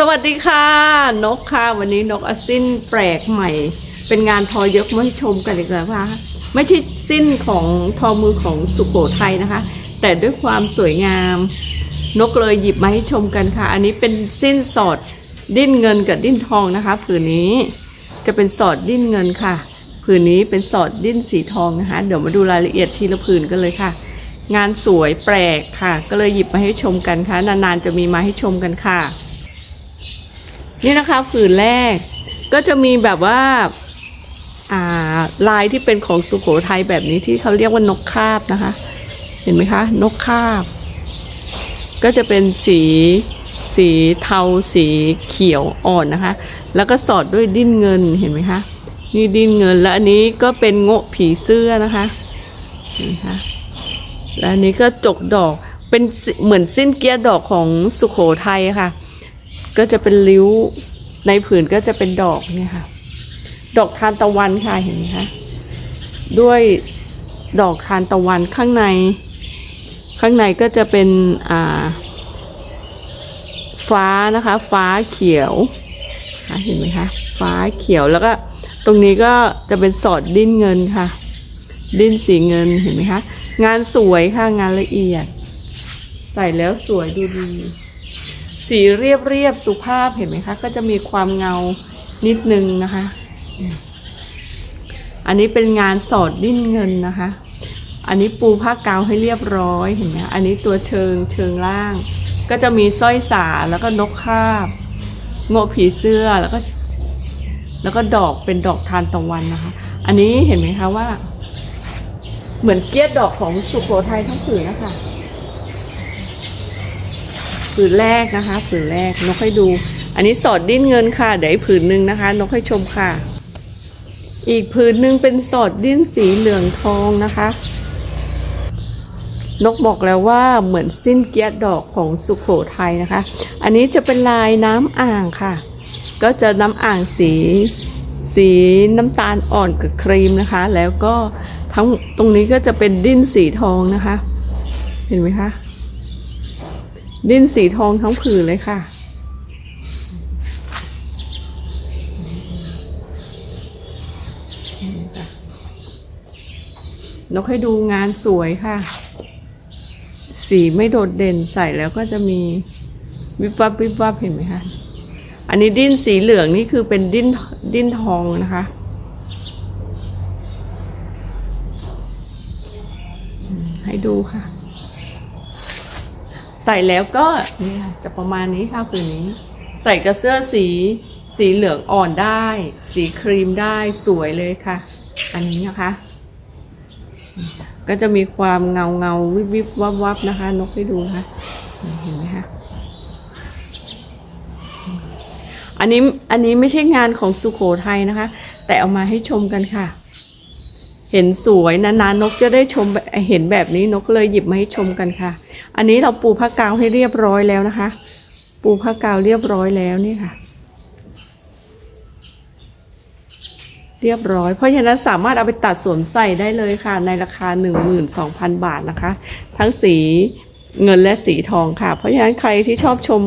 สวัสดีค่ะ นกค่ะ วันนี้นกอสิ้นแปลกใหม่ เป็นงานทอยกมาให้ชมกันอีกแล้วค่ะไม่ใช่สิ้นของทอมือของสุโขทัยนะคะ แต่ด้วยความสวยงาม นกเลยหยิบมาให้ชมกันค่ะ อันนี้เป็นสิ้นสอดดิ้นเงินกับดิ้นทองนะคะ ผืนนี้จะเป็นสอดดิ้นเงินค่ะ ผืนนี้เป็นสอดดิ้นสีทองนะคะ เดี๋ยวมาดูรายละเอียดทีละผืนกันเลยค่ะ งานสวยแปลกค่ะ ก็เลยหยิบมาให้ชมกันค่ะ นานๆจะมีมาให้ชมกันค่ะ นี่นะคะผืนแรกก็จะมีแบบว่าาลายที่เป็นของสุโขทัยแบบนี้ที่เขาเรียกว่านกคาบนะคะ เห็นไหมคะ นกคาบ ก็จะเป็นสีสีเทาสีเขียวอ่อนนะคะ แล้วก็สอดด้วยดิ้นเงินเห็นไหมคะนี่ดิ้นเงินแล้วอันนี้ก็เป็นโงะผีเสื้อนะคะเห็นไหมคะแล้วอันนี้ก็จกดอกเป็นเหมือนสิ้นเกียร์ดอกของสุโขทัยค่ะ ก็จะเป็นริ้ว ในผืนก็จะเป็นดอกเนี่ยค่ะ ดอกทานตะวันค่ะเห็นไหมคะ ด้วยดอกทานตะวันข้างใน ข้างในก็จะเป็นอ่าฟ้านะคะ ฟ้าเขียวเห็นไหมคะ ฟ้าเขียวแล้วก็ตรงนี้ก็จะเป็นสอดดิ้นเงินค่ะ ดิ้นสีเงินเห็นไหมคะ งานสวยค่ะงานละเอียด ใส่แล้วสวยดูดี สีเรียบเรียบๆสุภาพเห็นไหมคะ ก็จะมีความเงานิดนึงนะคะ อันนี้เป็นงานสอดดิ้นเงินนะคะ อันนี้ปูผ้ากาวให้เรียบร้อยเห็นไหมอันนี้ตัวเชิงเชิงล่าง ก็จะมีสร้อยสาแล้วก็นกคาบโงผีเสื้อแล้วก็แล้วก็ดอกเป็นดอกทานตะวันนะคะ อันนี้เห็นไหมคะว่า เหมือนเกียรดอกของสุโขทัยทั้งผืนนะคะ ผืนแรกนะคะ ผืนแรกนกให้ดู อันนี้สอดดิ้นเงินค่ะเดี๋ยวอีกผืนหนึ่งนะคะ นกให้ชมค่ะ อีกผืนหนึ่งเป็นสอดดิ้นสีเหลืองทองนะคะ นกบอกแล้วว่าเหมือนสิ้นเกียรดอกของสุโขทัยนะคะ อันนี้จะเป็นลายน้ำอ่างค่ะ ก็จะน้ำอ่างสีสีน้ำตาลอ่อนกับครีมนะคะ แล้วก็ทั้งตรงนี้ก็จะเป็นดิ้นสีทองนะคะ เห็นไหมคะ ดิ้นสีทองทั้งผืนเลยค่ะ นกให้ดูงานสวยค่ะ สีไม่โดดเด่นใส่แล้วก็จะมีวิบวับวิบวับเห็นไหมคะอันนี้ดิ้นสีเหลืองนี่คือเป็นดิ้นดิ้นทองนะคะ ให้ดูค่ะ ใส่แล้วก็นี่ค่ะจะประมาณนี้ค่ะผืนนี้ ใส่กับเสื้อสี สีเหลืองอ่อนได้ สีครีมได้สวยเลยค่ะ อันนี้นะคะ ก็จะมีความเงาเงาวิบวิบวับวับนะคะ นกให้ดูค่ะเห็นไหมคะอันนี้อันนี้ไม่ใช่งานของสุโขทัยนะคะ แต่เอามาให้ชมกันค่ะ เห็นสวยนานๆนกจะได้ชมเห็นแบบนี้นกเลยหยิบมาให้ชมกันค่ะ อันนี้เราปูผ้ากาวให้เรียบร้อยแล้วนะคะ ปูผ้ากาวเรียบร้อยแล้วนี่ค่ะ เรียบร้อย เพราะฉะนั้นสามารถเอาไปตัดสวมใส่ได้เลยค่ะ ในราคา 12,000 บาทนะคะ ทั้งสีเงินและสีทองค่ะ เพราะฉะนั้นใครที่ชอบชม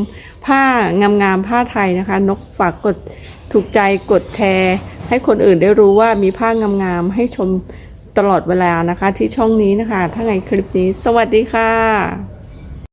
ผ้างามๆผ้าไทยนะคะ นกฝากกดถูกใจกดแชร์ ให้คนอื่นได้รู้ว่ามีผ้างามๆให้ชมตลอดเวลานะคะ ที่ช่องนี้นะคะ ถ้าไงคลิปนี้ สวัสดีค่ะ